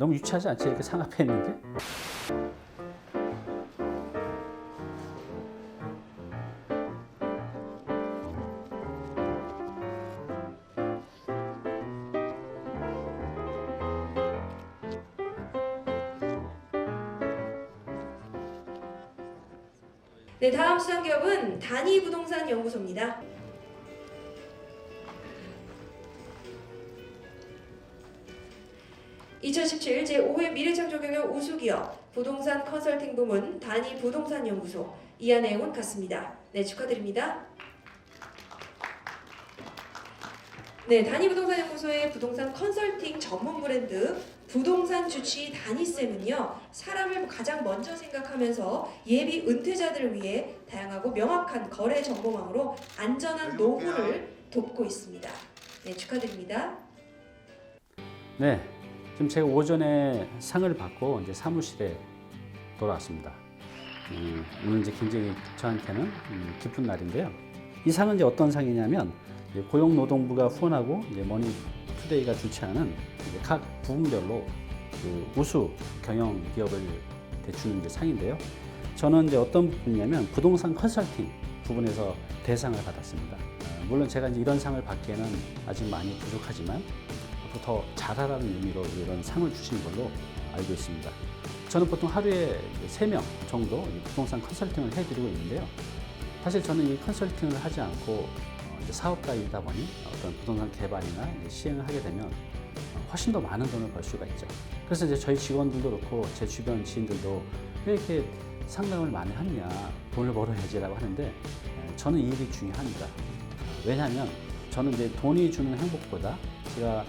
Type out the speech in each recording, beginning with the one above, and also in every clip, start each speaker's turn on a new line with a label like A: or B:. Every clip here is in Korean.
A: 너무 유치하지 않지? 이렇게 상 앞에 있는 게?
B: 네, 다음 수상 기업은 단위 부동산 연구소입니다. (2017) 제5회 미래창조경영 우수기업 부동산 컨설팅 부문 단위 부동산 연구소 내용은 같습니다. 네 축하드립니다. 네, 단위 부동산 연구소의 부동산 컨설팅 전문 브랜드 부동산 주치 단위쌤은요 사람을 가장 먼저 생각하면서 예비 은퇴자들을 위해 다양하고 명확한 거래 정보망으로 안전한 노후를 돕고 있습니다. 네, 축하드립니다.
A: 네, 지금 제가 오전에 상을 받고 이제 사무실에 돌아왔습니다. 음, 오늘 이제 굉장히 저한테는 음, 기쁜 날인데요. 이 상은 이제 어떤 상이냐면 이제 고용노동부가 후원하고 이제 머니투데이가 주최하는 각 부문별로 그 우수 경영 기업을 대주는 이제 상인데요. 저는 이제 어떤 부분이냐면 부동산 컨설팅 부분에서 대상을 받았습니다. 어, 물론 제가 이제 이런 상을 받기에는 아직 많이 부족하지만 더 잘하라는 의미로 이런 상을 주시는 걸로 알고 있습니다. 저는 보통 하루에 3명 정도 이 부동산 컨설팅을 해드리고 있는데요. 사실 저는 이 컨설팅을 하지 않고 어, 사업가이다 보니 어떤 부동산 개발이나 시행을 하게 되면 어, 훨씬 더 많은 돈을 벌 수가 있죠. 그래서 이제 저희 직원들도 그렇고 제 주변 지인들도 왜 이렇게 상담을 많이 하느냐 돈을 벌어야지라고 하는데 에, 저는 이 일이 중요합니다. 왜냐하면 저는 이제 돈이 주는 행복보다 제가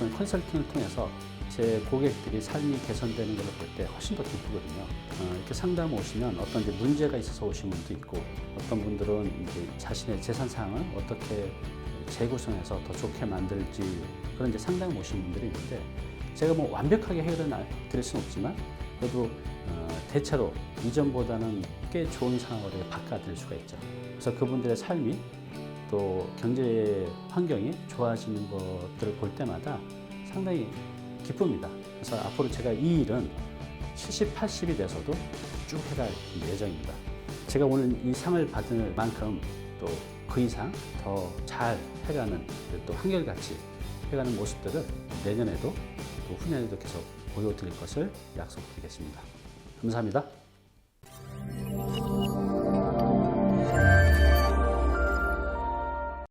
A: 어, 어떤 컨설팅을 통해서 제 고객들이 삶이 개선되는 걸 볼 때 훨씬 더 기쁘거든요. 어, 이렇게 상담 오시면 어떤 이제 문제가 있어서 오신 분도 있고 어떤 분들은 이제 자신의 재산 상황을 어떻게 재구성해서 더 좋게 만들지 그런 이제 상담 오신 분들이 있는데 제가 뭐 완벽하게 해결을 나- 드릴 수는 없지만 그래도 어, 대체로 이전보다는 꽤 좋은 상황으로 바꿔드릴 수가 있죠. 그래서 그분들의 삶이 또 경제 환경이 좋아지는 것들을 볼 때마다 상당히 기쁩니다. 그래서 앞으로 제가 이 일은 70, 80이 돼서도 쭉 해갈 예정입니다. 제가 오늘 이 상을 받을 만큼 또 그 이상 더 잘 해가는 또 한결같이 해가는 모습들을 내년에도 또 후년에도 계속 보여드릴 것을 약속드리겠습니다. 감사합니다.